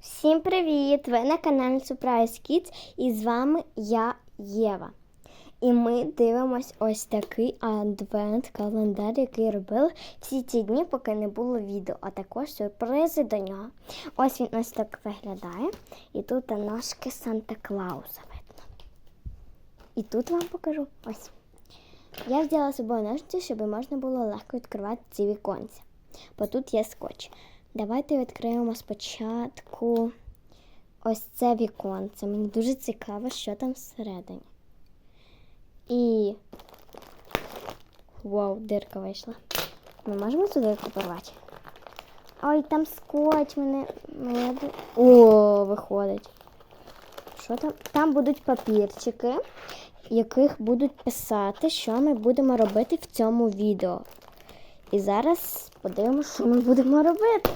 Всім привіт! Ви на каналі Surprise Kids і з вами я Єва. І ми дивимось ось такий адвент-календар, який робили всі ці дні, поки не було відео, а також сюрпризи до нього. Ось він ось так виглядає. І тут ножки Санта-Клауса видно. І тут вам покажу ось. Я взяла з собою ножиці, щоб можна було легко відкривати ці віконця. Бо тут є скотч. Давайте відкриємо спочатку ось це віконце. Мені дуже цікаво, що там всередині. І. Вау, дирка вийшла. Ми можемо цю дирку порвати? Ой, там скотч мене. мене... О, виходить. Що там? Там будуть папірчики, яких будуть писати, що ми будемо робити в цьому відео. І зараз подивимося, що ми будемо робити.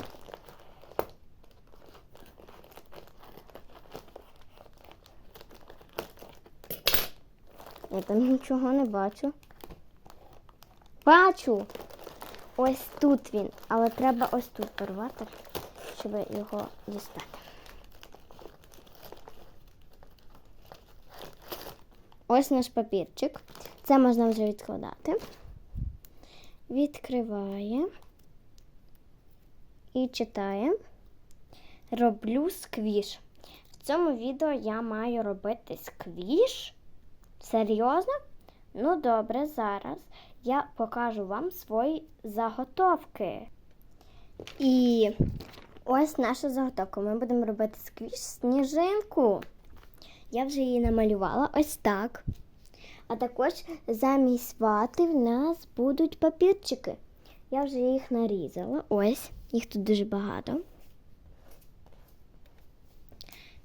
Я там нічого не бачу. Бачу! Ось тут він, але треба ось тут порвати, щоб його дістати. Ось наш папірчик. Це можна вже відкладати. Відкриває і читає. Роблю сквіш. В цьому відео я маю робити сквіш. Серйозно? Ну, добре, зараз я покажу вам свої заготовки. І ось наша заготовка. Ми будемо робити сквіш сніжинку. Я вже її намалювала ось так. А також замість вати в нас будуть папірчики. Я вже їх нарізала. Ось, їх тут дуже багато.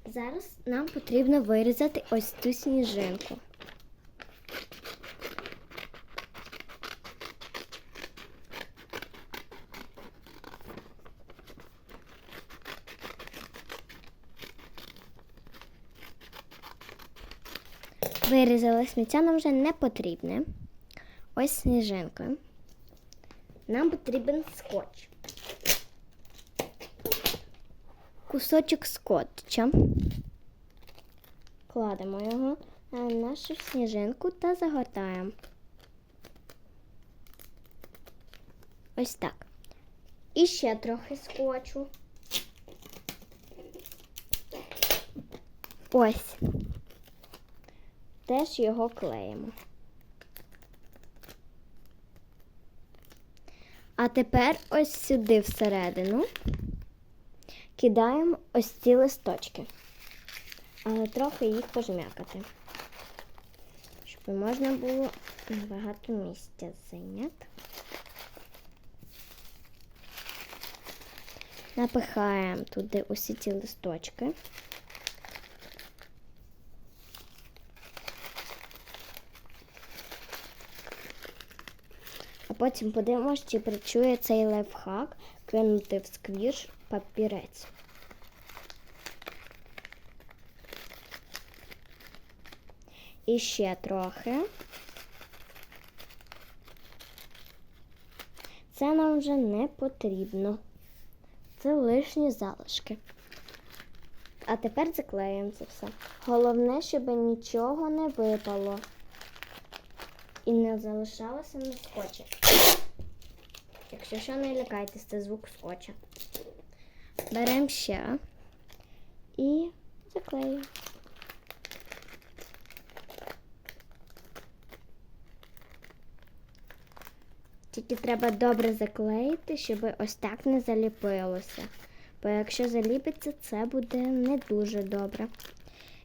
Зараз нам потрібно вирізати ось цю сніжинку. Вирізали сміття нам вже не потрібне. Ось сніжинка. Нам потрібен скотч. Кусочок скотча. Кладемо його на нашу сніжинку та загортаємо. Ось так. І ще трохи скотчу. Ось. Теж його клеїмо. А тепер ось сюди всередину кидаємо ось ці листочки, але трохи їх пожмякати, щоб можна було багато місця зайняти. Напихаємо туди усі ці листочки. Потім подивимось, чи працює цей лайфхак кинути в сквіш папірець. І ще трохи. Це нам вже не потрібно. Це лишні залишки. А тепер заклеїмо це все. Головне, щоб нічого не випало і не залишалося на скотчі. Якщо що, не лякайтесь, це звук скотча. Беремо ще і заклеюємо. Тільки треба добре заклеїти, щоб ось так не заліпилося. Бо якщо заліпиться, це буде не дуже добре.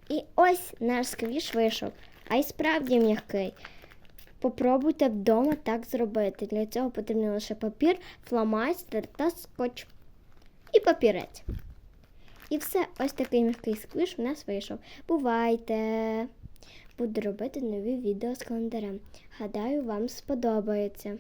І ось наш сквіш вийшов, а й справді м'який. Попробуйте вдома так зробити. Для цього потрібен лише папір, фломастер та скотч. І папірець. І все, ось такий м'який сквіш в нас вийшов. Бувайте! Буду робити нові відео з календарем. Гадаю, вам сподобається.